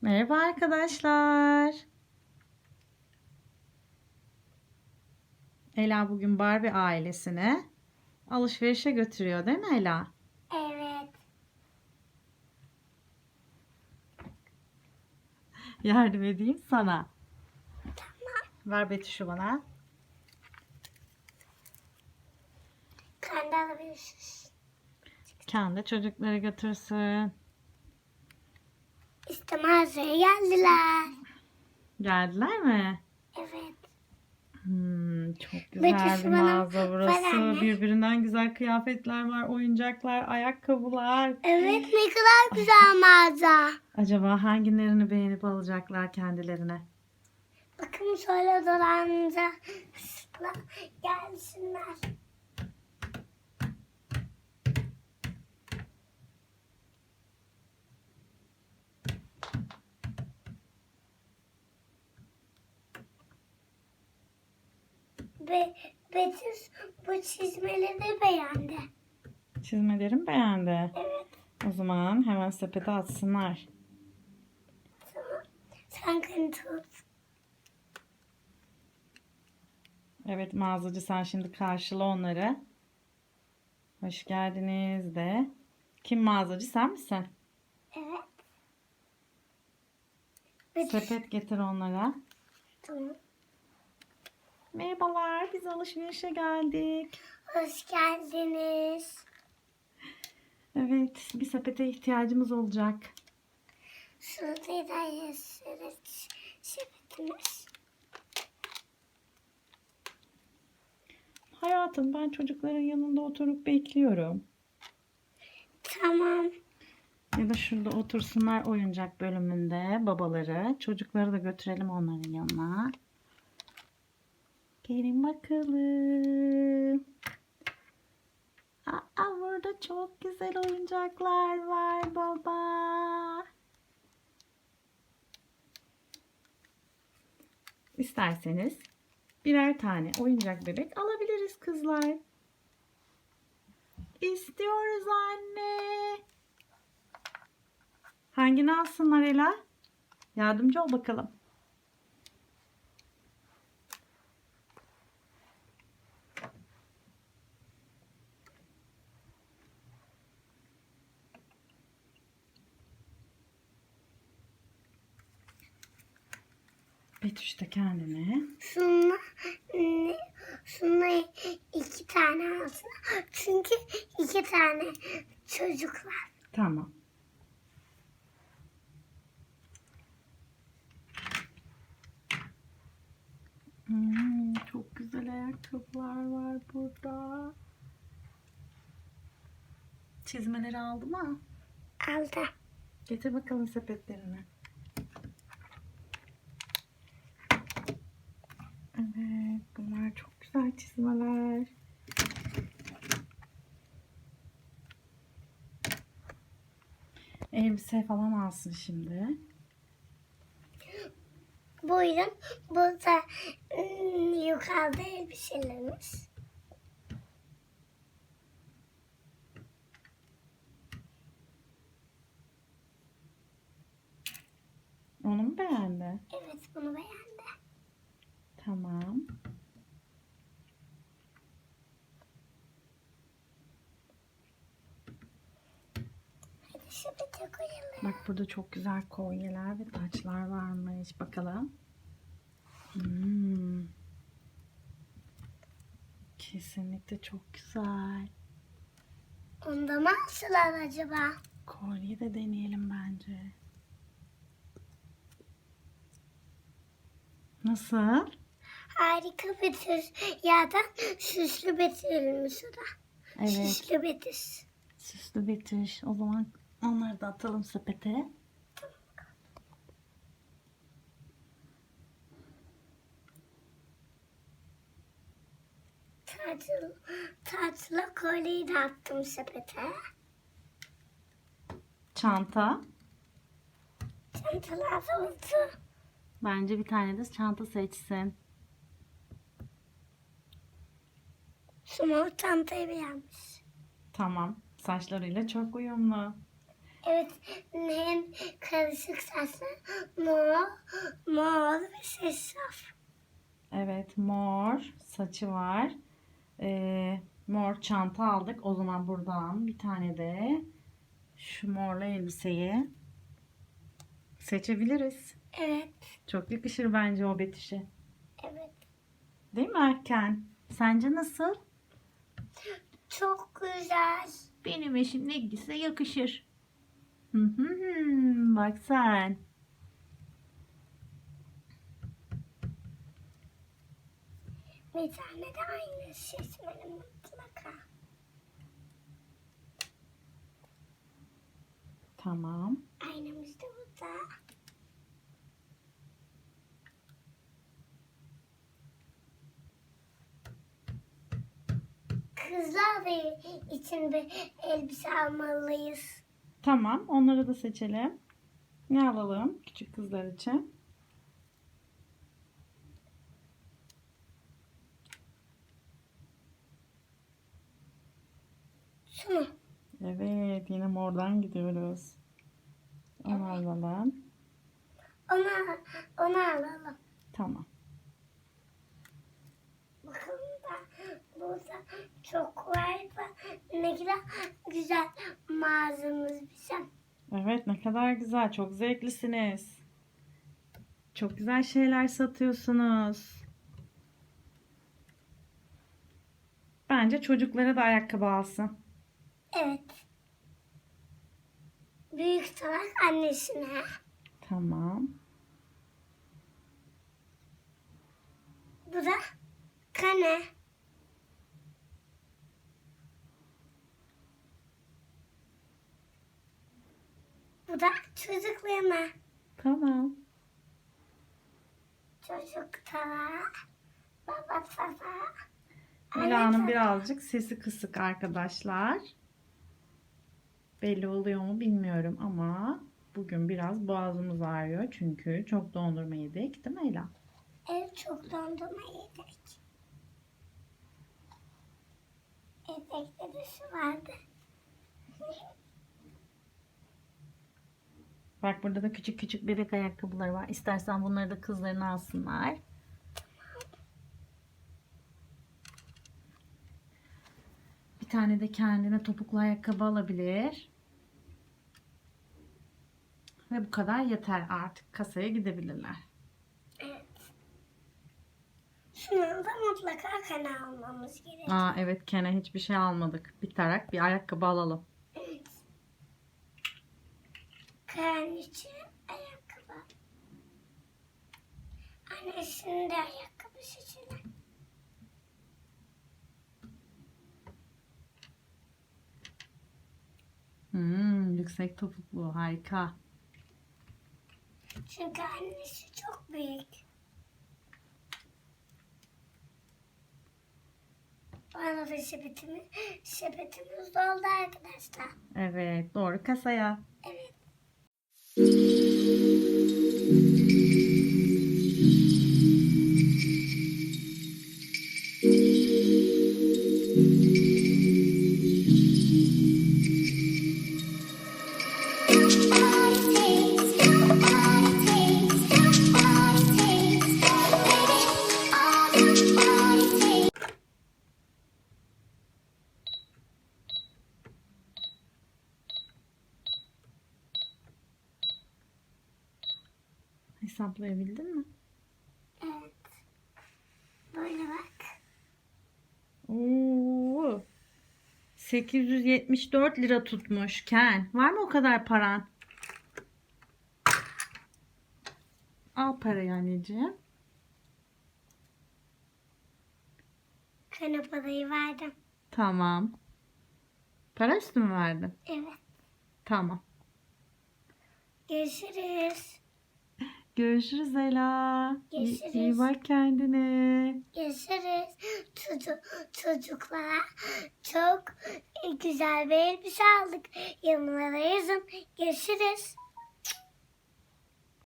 Merhaba arkadaşlar. Ela bugün Barbie ailesine alışverişe götürüyor değil mi Ela? Evet. Yardım edeyim sana. Ver Betüş'ü bana. Kendi alabilirsiniz. Kendi çocukları götürsün. İşte mağazaya geldiler. Geldiler mi? Evet. Hmm, çok güzel bir mağaza burası. anne. Birbirinden güzel kıyafetler var, oyuncaklar, ayakkabılar. Evet ne kadar güzel mağaza. Acaba hangilerini beğenip alacaklar kendilerine? Bakın şöyle dolanınca gelsinler. Be Betüs bu çizmeleri de beğendi. Çizmelerim beğendi. Evet. O zaman hemen sepete atsınlar. Tamam. Sen kendini tut. Evet mağazacı sen şimdi karşıla onları. Hoş geldiniz de. Kim mağazacı sen misin? Evet. Sepet getir onlara. Tamam. Merhabalar biz alışverişe geldik. Hoş geldiniz. Evet bir sepete ihtiyacımız olacak. Şurada da yazarız sepetimiz. Hayatım ben çocukların yanında oturup bekliyorum. Tamam. Ya da şurada otursunlar oyuncak bölümünde babaları. Çocukları da götürelim onların yanına. Gelin bakalım. Aa, burada çok güzel oyuncaklar var baba. İsterseniz birer tane oyuncak bebek alabiliriz kızlar. İstiyoruz anne. Hangini alsınlar Ela? Yardımcı ol bakalım. Betüş de kendine. Şunla, şunla iki tane alsın. Çünkü iki tane çocuk var. Tamam. Hmm, çok güzel ayakkabılar var burada. Çizmeleri aldı mı? Aldı. Getir bakalım sepetlerini. Evet, bunlar çok güzel çizmeler. Elbise falan alsın şimdi. Buyurun. Burada ım, yukarıda elbiselerimiz. Onu mu beğendi? Evet bunu beğendi. Tamam. Bak burada çok güzel kolyeler ve taçlar varmış. Bakalım. Hmm. Kesinlikle çok güzel. Onda mı alsalar acaba? Kolye de deneyelim bence. Nasıl? Harika Betüs. Yerden süslü Betüs'müş o da. Evet. Süslü Betüs. Süslü Betüş. O zaman onları da atalım sepete. Tatlı, tatlı kolyeyi de attım sepete. Çanta. Çantalar oldu. Bence bir tane de çanta seçsin. Şu mor çantayı beğenmiş. Tamam. Saçlarıyla çok uyumlu. Evet hem karışık saçlı, mor, mor ve sessaf. Evet mor saçı var. Ee, mor çanta aldık. O zaman buradan bir tane de şu morlu elbiseyi seçebiliriz. Evet, Çok yakışır bence o betişe. evet. Değil mi Erken? Sence nasıl? Çok güzel. Benim eşim ne giyse yakışır. Hı hı Bak sen. Bir tane de aynı seçmeli mutlaka. Tamam. Aynamız da burada. Kızlar da için bir elbise almalıyız. Tamam. Onları da seçelim. Ne alalım küçük kızlar için? Şunu. Evet. Yine mordan gidiyoruz. Onu alalım. Ona, onu alalım. Tamam. Bakın da burada çok var. Ne kadar güzel mağazamız bizim. Evet ne kadar güzel. Çok zevklisiniz. Çok güzel şeyler satıyorsunuz. Bence çocuklara da ayakkabı alsın. Evet. Büyük salak annesine. Tamam. Bu da kane. Bu da çocuklarına. Tamam. Çocuk tava. Baba tava. Mila'nın birazcık sesi kısık arkadaşlar. Belli oluyor mu bilmiyorum ama bugün biraz boğazımız ağrıyor çünkü çok dondurma yedik değil mi Ela? Ev çok dondurma yedik. Evde de su vardı. Bak burada da küçük küçük bebek ayakkabıları var. İstersen bunları da kızlarına alsınlar. Bir tane de kendine topuklu ayakkabı alabilir. Ve bu kadar yeter artık. Kasaya gidebilirler. Evet. Şunu da mutlaka kane almamız gerek. Aa evet Ken'e hiçbir şey almadık. Bir tarak bir ayakkabı alalım. Evet. İçin ayakkabı. Annesinin de ayakkabı seçelim. Hmm, yüksek topuklu harika. Çünkü annesi çok büyük. Bana da sepetimiz, sepetimiz doldu arkadaşlar. Evet doğru kasaya. Evet. Música Hesaplayabildin mi? Evet. Böyle bak. Oo. 874 lira tutmuş Ken. Var mı o kadar paran? Al parayı anneciğim. Kane parayı verdim. Tamam. Para üstü mü verdin? Evet. Tamam. Görüşürüz. Görüşürüz Ela. İyi- Görüşürüz. iyi bak kendine. Görüşürüz. Çocuk, çocuklara çok güzel bir elbise aldık. Yorumlara yazın. Görüşürüz.